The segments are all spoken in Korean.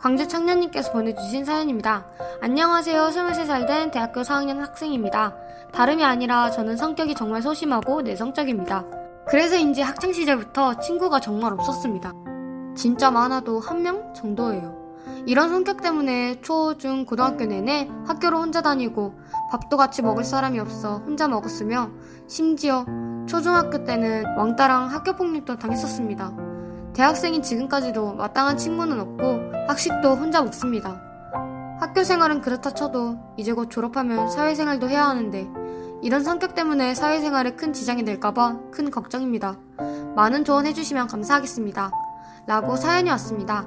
광주 청년님께서 보내주신 사연입니다. 안녕하세요. 23살 된 대학교 4학년 학생입니다. 다름이 아니라 저는 성격이 정말 소심하고 내성적입니다. 그래서인지 학창시절부터 친구가 정말 없었습니다. 진짜 많아도 한 명 정도예요. 이런 성격 때문에 초, 중, 고등학교 내내 학교를 혼자 다니고 밥도 같이 먹을 사람이 없어 혼자 먹었으며 심지어 초중학교 때는 왕따랑 학교 폭력도 당했었습니다. 대학생인 지금까지도 마땅한 친구는 없고 학식도 혼자 먹습니다. 학교 생활은 그렇다 쳐도 이제 곧 졸업하면 사회생활도 해야 하는데 이런 성격 때문에 사회생활에 큰 지장이 될까봐 큰 걱정입니다. 많은 조언 해주시면 감사하겠습니다. 라고 사연이 왔습니다.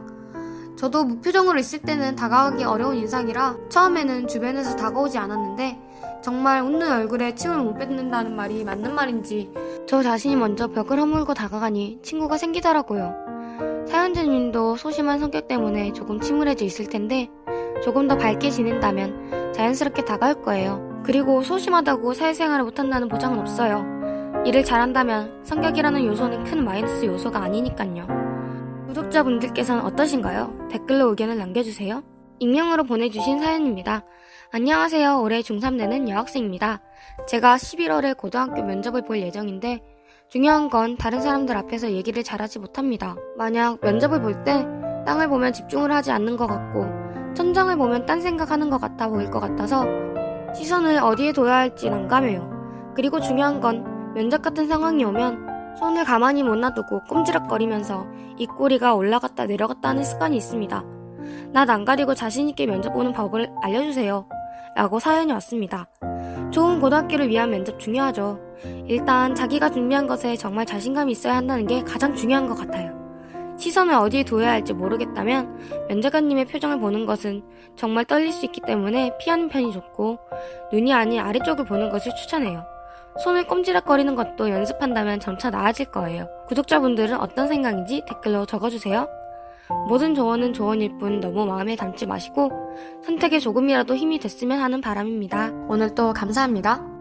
저도 무표정으로 있을 때는 다가가기 어려운 인상이라 처음에는 주변에서 다가오지 않았는데 정말 웃는 얼굴에 침을 못 뱉는다는 말이 맞는 말인지 저 자신이 먼저 벽을 허물고 다가가니 친구가 생기더라고요. 사연자님도 소심한 성격 때문에 조금 침울해져 있을 텐데 조금 더 밝게 지낸다면 자연스럽게 다가올 거예요. 그리고 소심하다고 사회생활을 못한다는 보장은 없어요. 일을 잘한다면 성격이라는 요소는 큰 마이너스 요소가 아니니깐요. 구독자분들께서는 어떠신가요? 댓글로 의견을 남겨주세요. 익명으로 보내주신 사연입니다. 안녕하세요. 올해 중3 되는 여학생입니다. 제가 11월에 고등학교 면접을 볼 예정인데 중요한 건 다른 사람들 앞에서 얘기를 잘하지 못합니다. 만약 면접을 볼 때 땅을 보면 집중을 하지 않는 것 같고 천장을 보면 딴 생각하는 것 같아 보일 것 같아서 시선을 어디에 둬야 할지 난감해요. 그리고 중요한 건 면접 같은 상황이 오면 손을 가만히 못 놔두고 꼼지락거리면서 입꼬리가 올라갔다 내려갔다 하는 습관이 있습니다. 낯 안 가리고 자신있게 면접 보는 법을 알려주세요. 라고 사연이 왔습니다. 좋은 고등학교를 위한 면접 중요하죠. 일단 자기가 준비한 것에 정말 자신감이 있어야 한다는 게 가장 중요한 것 같아요. 시선을 어디에 둬야 할지 모르겠다면 면접관님의 표정을 보는 것은 정말 떨릴 수 있기 때문에 피하는 편이 좋고 눈이 아닌 아래쪽을 보는 것을 추천해요. 손을 꼼지락거리는 것도 연습한다면 점차 나아질 거예요. 구독자분들은 어떤 생각인지 댓글로 적어주세요. 모든 조언은 조언일 뿐 너무 마음에 담지 마시고 선택에 조금이라도 힘이 됐으면 하는 바람입니다. 오늘도 감사합니다.